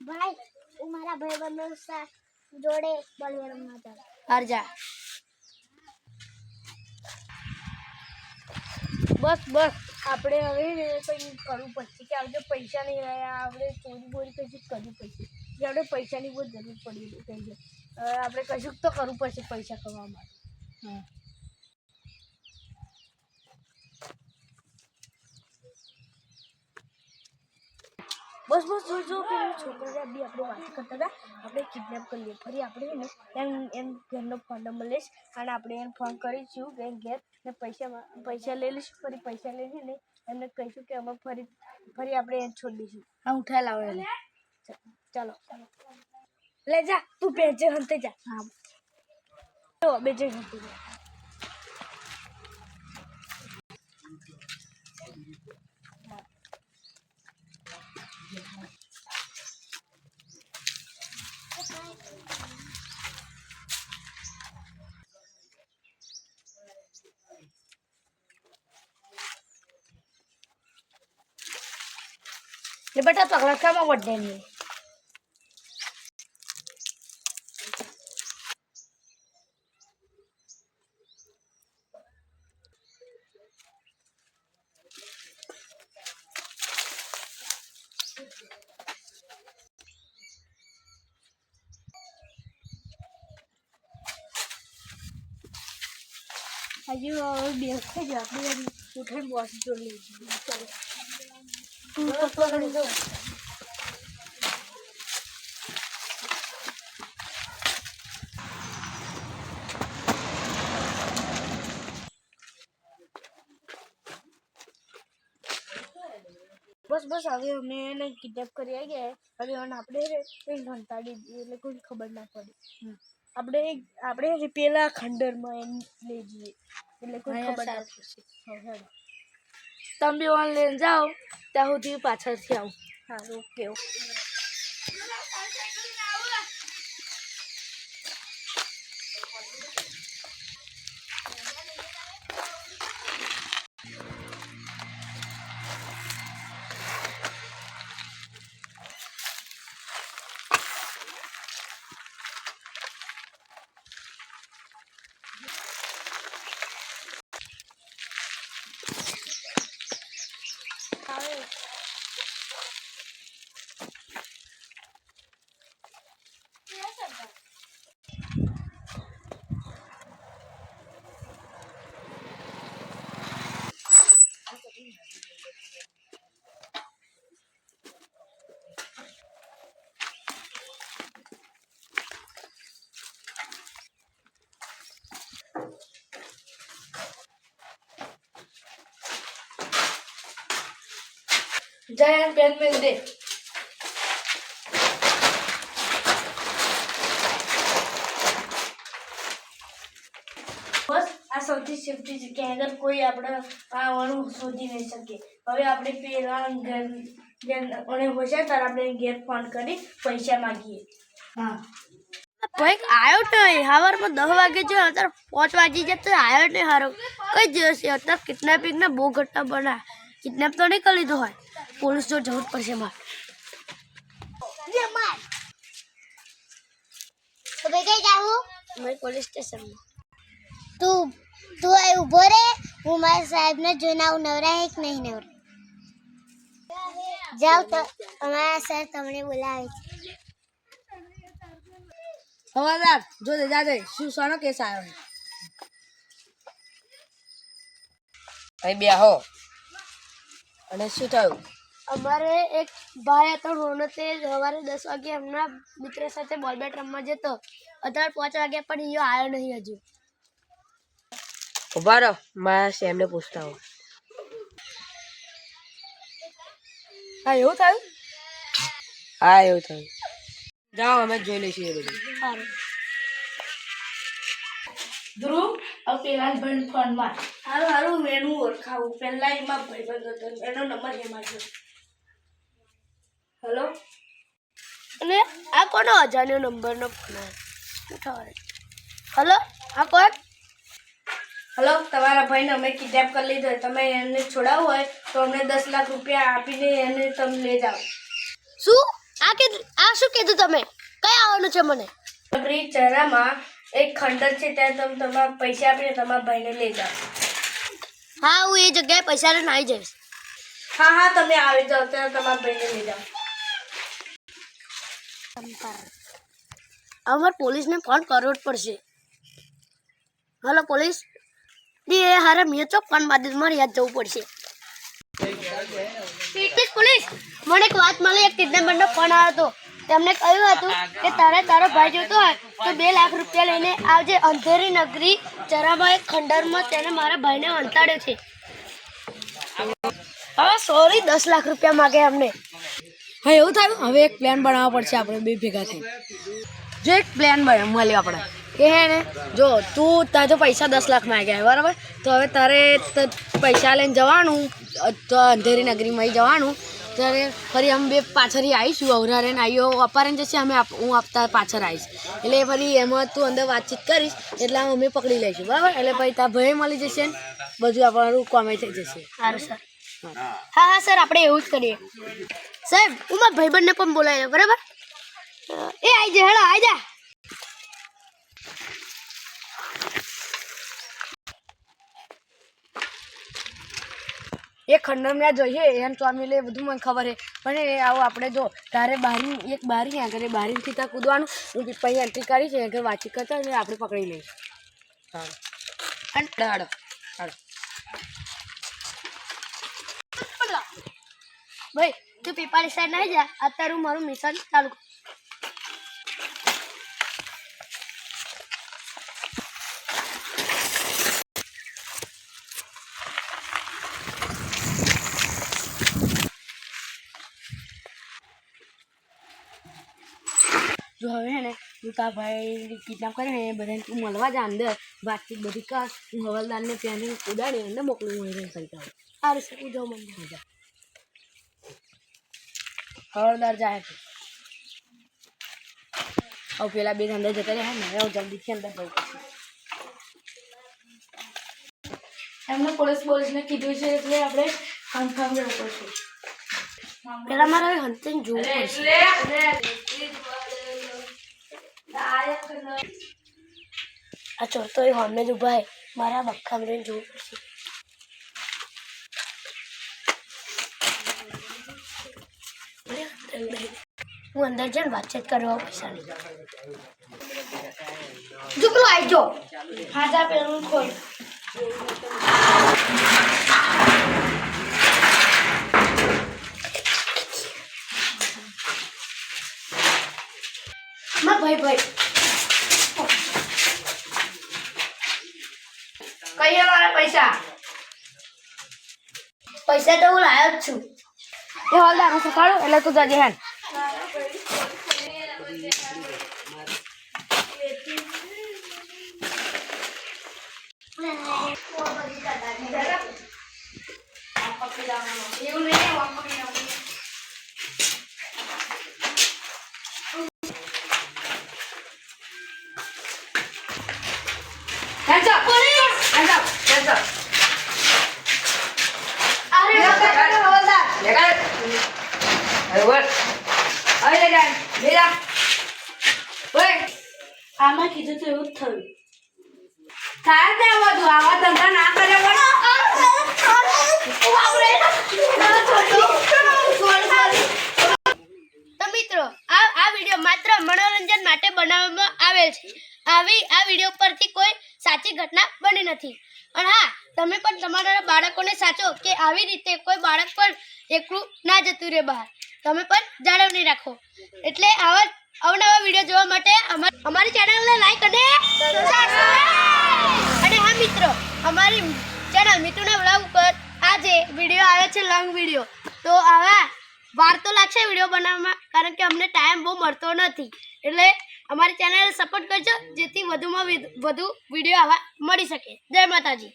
ભાઈ હું મારા ભાઈબંધો જોડે બોલિવૂડ રમવા જાઉં હાર બસ બસ. આપણે હવે કંઈ કરવું પડશે કે આપણે પૈસા નહીં રહ્યા આપણે ચોરી બોરી કશું કરવું પડશે. કે આપણે પૈસાની બહુ જરૂર પડી થઈ છે આપણે કશુંક તો કરવું પડશે પૈસા કમાવા માટે. હા બસ બસ જોજો કે છોકરા બી આપણે વાત કરતા હતા. આપણે કિડનેપ કરી લઈએ. ફરી આપણે ને, એમ એમ ઘરનો ફોન નંબર લઈશ અને આપણે એને ફોન કરીશું કે ઘેર ને પૈસા પૈસા લઈ લઈશું. ફરી પૈસા લઈને ને, એમને કહીશું કે અમે ફરી ફરી આપણે એને છોડી દઈશું. હા ઉઠા લાવો એને. ચાલો. લે જા, તું બેજે હંતે જા. હા. તો બેજે હંતે જા. લે બેટા પગલા કામાં વડે નહીં. હજુ થઈ જાય આપણે ઉઠાઈ બોસ જો લઈ જઈએ ચાલો. બસ બસ હવે અમે એને કિડનેપ કરી આવી ગયા હવે એને આપણે કંઈ ઘંટાડી દઈએ એટલે કોઈ ખબર ના પડે. આપણે આપણે પેલા ખંડરમાં એમ લઈ જઈએ. એટલે કોઈ ખબર ના પડશે હા હેડો. તમે બી ઓન જાઓ ત્યાં સુધી પાછળથી આવું. ઓકે ઓકે આવે જય પેન મેલ બસ આ સૌથી સેફટી જગ્યા અંદર કોઈ આપણે આવવાનું શોધી નહીં શકે. હવે આપણે પેલા ઘર અને હોશે ત્યારે આપણે ઘેર ફોન કરી પૈસા માગીએ. હા. કોઈક આવ્યો જ નહીં સવારમાં દસ વાગે છે અત્યારે પાંચ વાગી જાય તો આવ્યો જ નહીં સારો કઈ દિવસે અત્યારે કિડનેપિંગ ને બહુ ઘટના બના. કિડનેપ તો નહીં કરી લીધો હોય. પોલીસ જો જવું જ પડશે મારે. જે માર. તો ભાઈ કઈ જાવું? મેં પોલીસ સ્ટેશનમાં. તું તું અહીં ઊભો રે. હું મારા સાહેબને જોઈને આવું નવરા એક કે નહીં નવરા જાવ તો અમારા સર તમને બોલાવે છે. હવાદાર જો દે જાજે શું શાનો કેસ આવ્યો છે? અહીં બેહો. અને શું થયું? અમારે એક ભાઈ હતો રોનો તે સવારે દસ વાગે એમના મિત્ર સાથે બોલ બેટ રમવા જતો. અત્યારે પાંચ વાગ્યા પણ અહીંયા આવ્યો નહીં હજુ. ઊભા રહો મારા સેમને પૂછતા હો હા એવું થયું? હા એવું થયું. જાઓ અમે જોઈ લઈશું એ બધું. સારું. ધ્રુવ હવે પેલા ભાઈ ફોન માર હારું હારું હું એનું ઓળખાવું. પહેલા એમાં ભાઈબંધ હતો. એનો નંબર એમાં છે. હેલો? અને આ કોનો અજાણ્યો નંબરનો ફોન આવ્યો હલો? આ કોણ? હલો તમારા ભાઈને અમે કિડનેપ કરી લીધો તમે એને છોડાવવું હોય તો અમને દસ લાખ રૂપિયા આપીને એને તમે લઈ જાઓ. શું? આ કીધું આ શું કીધું તમે? કઈ આવવાનું છે મને? બ્રિજ ચરામાં એક ખંડર છે ત્યાં તમે તમારા પૈસા આપીને તમારા ભાઈને લઈ જાઓ. હા હું એ જગ્યાએ પૈસા લઈને આવી જઈશ. હા હા તમે આવી જાઓ ત્યાં તમારા ભાઈને લઈ જાઓ. અમારે પોલીસને ફોન કરવો પડશે. Hello police. એ હારે મેં ચોક ફોન બાદ મારે યાદ જવું પડશે. પીટીસ પોલીસ, મને એક વાત મળી, એક કિડનેપરનો ફોન આવ્યો હતો. તેમણે કહ્યું હતું કે તારે તારો ભાઈ જોતો હોય તો બે લાખ રૂપિયા લઈને આવજે. અંધેરી નગરી ચરામાં એક ખંડરમાં તેને મારા ભાઈને અંતાડ્યો છે. હવે સોરી, દસ લાખ રૂપિયા માગે અમને. હા એવું થયું? હવે એક પ્લાન બનાવવો પડશે આપણે બે ભેગા થઈ જો એક પ્લાન બને મળ્યો આપણે. કે હે ને જો તું તારે તો પૈસા દસ લાખ માંગ્યા બરાબર? તો હવે તારે પૈસા લઈને જવાનું તો અંધેરી નગરીમાં જવાનું. ત્યારે ફરી અમે બે પાછળ આવીશું અવરારે ને આવ્યો અપારે જશે અમે હું આપતા પાછળ આવીશ. એટલે ફરી એમાં તું અંદર વાતચીત કરીશ એટલે અમે પકડી લઈશું બરાબર? એટલે પછી તાર ભય મળી જશે ને બધું આપણું કોમે થઈ જશે. સારું સર. હા. હા. સર આપણે એવું જ કરીએ. સાહેબ મારા ભાઈબંધને પણ બોલાવ્યો બરાબર? એ આવી જા હેડો આવી જા. એ ખંડમ મેં જોઈએ એમ સ્વામી લે બધું મને ખબર છે. પણ એ આવું આપણે જો તારે બારી એક બારી આગળ બારીથી ત્યાં કૂદવાનું. હું પછી એન્ટ્રી કરી છે આગળ વાતચીત કરતા ને આપણે પકડી લઈશું. હા અને હાડો હાડો ભાઈ તું પીપાળી સાઈડ ના જા અત્યારે હું મારું મિશન ચાલુ કરું. જો હવે હે ને તું તારા ભાઈ કિડનેપ કરે ને એ બધાને તું મળવા જા અંદર વાતચીત બધી કર હું હવાલદારને ત્યાં કુદાડી અંદર મોકલું હું એને સહિતા સારું સર હું જાઉં મંદિર હવાલદાર જાય છે. હવે પેલા બે અંદર જતા રહ્યા ને હવે જલ્દીથી અંદર જવું પડશે એમને પોલીસ પોલીસને કીધું છે એટલે આપણે કન્ફર્મ જવું પડશે. પેલા મારે હવે હંતન જોવું પડશે. આ ચોથો એ હોમે જ ઊભા હે મારા બક્કા રહીને જોવું પડશે. હું અંદર જઈને વાતચીત કરવા પૈસા લઈ આવજો હા જા પેલું ખોલ. માં ભાઈ ભાઈ. કહીએ મારા પૈસા? પૈસા તો હું લાયો જ છું. એ હોલ શીખવાડું એટલે તું જજે હેન Hands up! Hands up! Hands up! લેખાય. હવે બોલ. હવે લેખાય. લઈ જા. બોલ. આમાં કીધું તો એવું જ થયું થાય ત્યાં બધું આવા ધંધા ના કરે બોલો. તો મિત્રો, આ આ વીડિયો માત્ર મનોરંજન માટે બનાવવામાં આવેલ છે. આવી આ વીડિયો પરથી કોઈ સાચી ઘટના બની નથી. અને હા, તમે પણ તમારા બાળકોને સાચો કે આવી રીતે કોઈ બાળક પણ એકલું ના જતું રહે બહાર. તમે પણ જાળવણી રાખો. એટલે આવા અવનવા વીડિયો જોવા માટે અમા- અમારી ચેનલને લાઈક અને subscribe! અને હા મિત્રો અમારી ચેનલ મિતુના વ્લોગ ઉપર આજે છે લોંગ વીડિયો. તો આવા વાર તો લાગશે વીડિયો બનાવવામાં કારણ કે અમને ટાઈમ બહુ મળતો નથી. એટલે અમારી ચેનલ સપોર્ટ કરજો, જેથી વધુમાં વધુ વીડિયો આવા મળી શકે. જય માતાજી.